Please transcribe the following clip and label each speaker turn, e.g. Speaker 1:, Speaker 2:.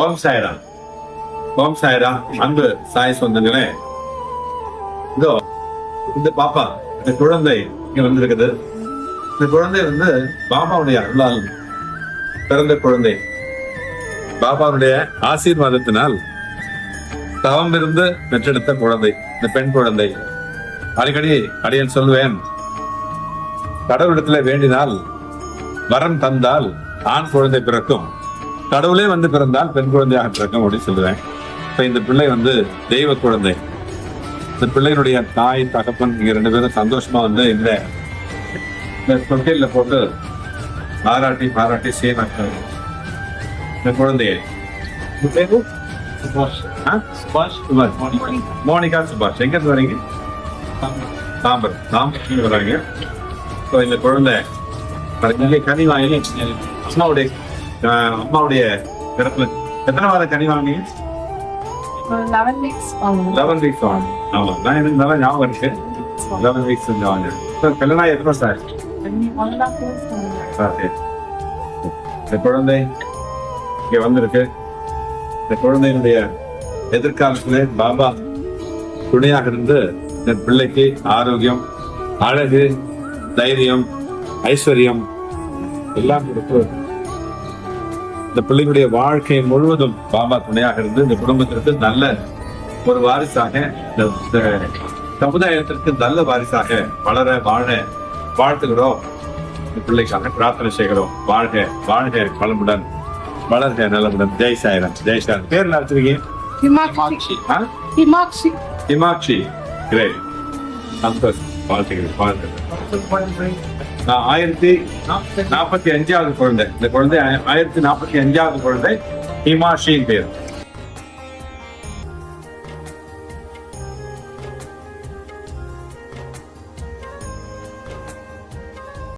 Speaker 1: ஓம் சாய்ராம். ஓம் சாய்ராம் அன்பு சாய் சொந்தங்களே. இதோ இந்த பாப்பா இந்த குழந்தை இங்க வந்திருக்குது. இந்த குழந்தை வந்து பாபாவுடைய அருளால் பிறந்த குழந்தை. பாபாவுடைய ஆசீர்வாதத்தினால் தவம் இருந்து பெற்றெடுத்த குழந்தை இந்த பெண் குழந்தை. அடிக்கடி அடியன் சொல்வேன் கடவுளிடத்துல வேண்டினால் வரம் தந்தால் ஆண் குழந்தை பிறக்கும். கடவுளே வந்து பிறந்தால் பெண் குழந்தையாக பிறக்கும் அப்படின்னு சொல்லுவேன் இப்ப இந்த பிள்ளை வந்து தெய்வ குழந்தை. இந்த பிள்ளையினுடைய தாய் தகப்பன் இங்க ரெண்டு பேரும் சந்தோஷமா வந்து இந்த தொட்டில போட்டு பாராட்டி பாராட்டி சேவாக்கள் இந்த குழந்தையை? சுபாஷ். மோனிகா. சுபாஷ். எங்க இருந்து வரீங்க? தாம்பரம். தாம்பரம். வராங்க. ஸோ இந்த குழந்தை கனி வாங்கி அம்மாவுடைய அம்மாவுடைய பிறப்புல எத்தனை வாரம் கனி வாங்கினீங்க?
Speaker 2: லெவன் வீக்ஸ் வாங்கணும்
Speaker 1: லெவன் வீக்ஸ் வாங்க ஆமா நான் எனக்கு நல்லா ஞாபகம் இருக்கு. லெவன் வீக்ஸ் வாங்க சார் கல்யாணம் எத்தனை சார் சரி. இந்த குழந்தை இங்க வந்திருக்கு. இந்த குழந்தையினுடைய எதிர்காலத்திலே பாபா துணையாக இருந்து இந்த பிள்ளைக்கு ஆரோக்கியம் அழகு தைரியம் ஐஸ்வர்யம் எல்லாம் கொடுத்து இந்த பிள்ளைகளுடைய வாழ்க்கை முழுவதும் பாபா துணையாக இருந்து இந்த குடும்பத்திற்கு நல்ல ஒரு வாரிசாக இந்த சமுதாயத்திற்கு நல்ல வாரிசாக வளர வாழ வாழ்த்துகிறோம். இந்த பிள்ளைக்காக பிரார்த்தனை செய்கிறோம். வாழ்க வாழ்க வளமுடன் வளர்க நலமுடன். ஜெய் சாய்ராம் ஜெய் சாய்ராம். பேர் என்ன வச்சிருக்கீங்க?
Speaker 2: ஹிமாக்ஷி? ஹிமாக்ஷி.
Speaker 1: கிரேட் சந்தோஷம். வாழ்த்துக்கிறேன் வாழ்த்துக்கிறேன் நான் ஆயிரத்தி நாற்பத்தி அஞ்சாவது குழந்தை. இந்த குழந்தை ஆய- ஆயிரத்தி நாற்பத்தி அஞ்சாவது குழந்தை ஹிமாஷின் பேர்.